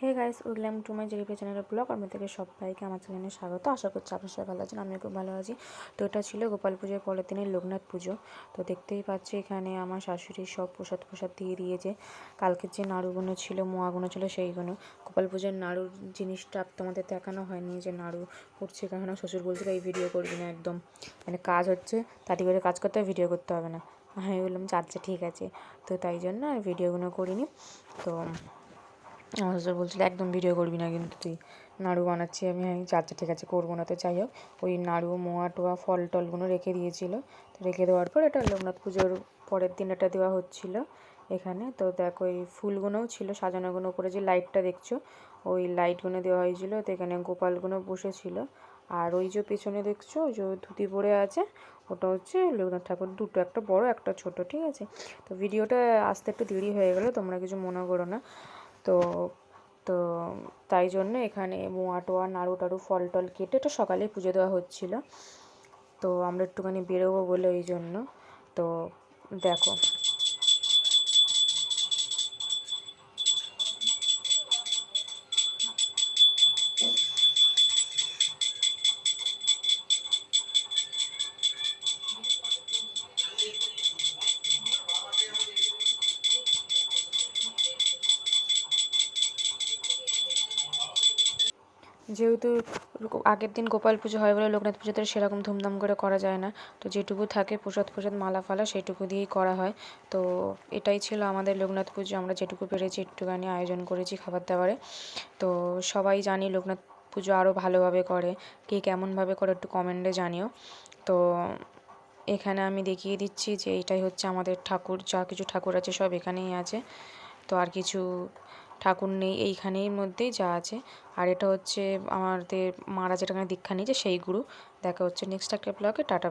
Hey guys welcome to my জেরিপে চ্যানেলের blog আমি থেকে সবাইকে আমার চ্যানেলে স্বাগত। আশা করছি আপনার সবাই ভালো আছেন, আমিও খুব ভালো আছি। তো এটা ছিল গোপাল পুজোর পরের দিনে লোকনাথ পুজো। তো দেখতেই পাচ্ছি এখানে আমার শাশুড়ি সব প্রসাদ প্রসাদ দিয়ে দিয়েছে। কালকের যে নাড়ুগুলো ছিল মোয়াগুলো ছিল সেইগুলো গোপাল পুজোর নাড়ুর জিনিসটা তোমাদের দেখানো হয়নি, যে নাড়ু করছে কেন, শ্বশুর বলছিল এই ভিডিও করবি না একদম। মানে কাজ হচ্ছে তাড়ি করে কাজ করতে হবে ভিডিও করতে হবে না। আমি বললাম আচ্ছা ঠিক আছে। তো তাই জন্য আর ভিডিওগুলো করিনি। তো আমার শ্বশুর বলছিল, একদম ভিডিও করবি না কিন্তু তুই। নাড়ু বানাচ্ছি আমি আচ্ছা ঠিক আছে, করব না তো যাই হোক। ওই নাড়ু, মোয়া, টোয়া, ফল টলগুলো রেখে দিয়েছিল। তো রেখে দেওয়ার পর এটা লোকনাথ পুজোর পরের দিন এটা দেওয়া হচ্ছিল এখানে। তো দেখো ওই ফুলগুলোও ছিল, সাজানোগুলো উপরে যে লাইটটা দেখছ, ওই লাইটগুলো দেওয়া হয়েছিল। তো এখানে গোপালগুলো বসেছিল। আর ওই যে পেছনে দেখছ, ওই যে ধুতি পরে আছে, ওটা হচ্ছে লোকনাথ ঠাকুর। দুটো, একটা বড়, একটা ছোট, ঠিক আছে? তো ভিডিওটা আসতে একটু দেরি হয়ে গেলো, তোমরা কিছু মনে করো না। তো তো তাই জন্য এখানে মোয়া টোয়া নাড়ু টাড়ু ফল টল কেটে এটা সকালে পুজো দেওয়া হচ্ছিল। তো আমরা একটুখানি বেরোবো বলে ওই জন্য। তো দেখো। যেহেতু আগের দিন গোপাল পুজো হয় বলে লোকনাথ পুজোতে সেরকম ধুমধাম করে করা যায় না। তো যেটুকু থাকে প্রসাদ প্রসাদ, মালা ফালা সেটুকু দিয়েই করা হয়। তো এটাই ছিল আমাদের লোকনাথ পুজো। আমরা যেটুকু পেরেছি একটুখানি আয়োজন করেছি খাবার দাবারে। তো সবাই জানি লোকনাথ পুজো আরও ভালোভাবে করে। কে কেমনভাবে করে একটু কমেন্টে জানিও। তো এখানে আমি দেখিয়ে দিচ্ছি যে এটাই হচ্ছে আমাদের ঠাকুর, যা কিছু ঠাকুর আছে সব এখানেই আছে। তো আর কিছু ঠাকুর নেই এইখানেই মধ্যেই যা আছে। আর এটা হচ্ছে আমাদের মারা যেটা দীক্ষা নিয়েছে সেই গুরু। দেখা হচ্ছে নেক্সট একটা ব্লগে টাটা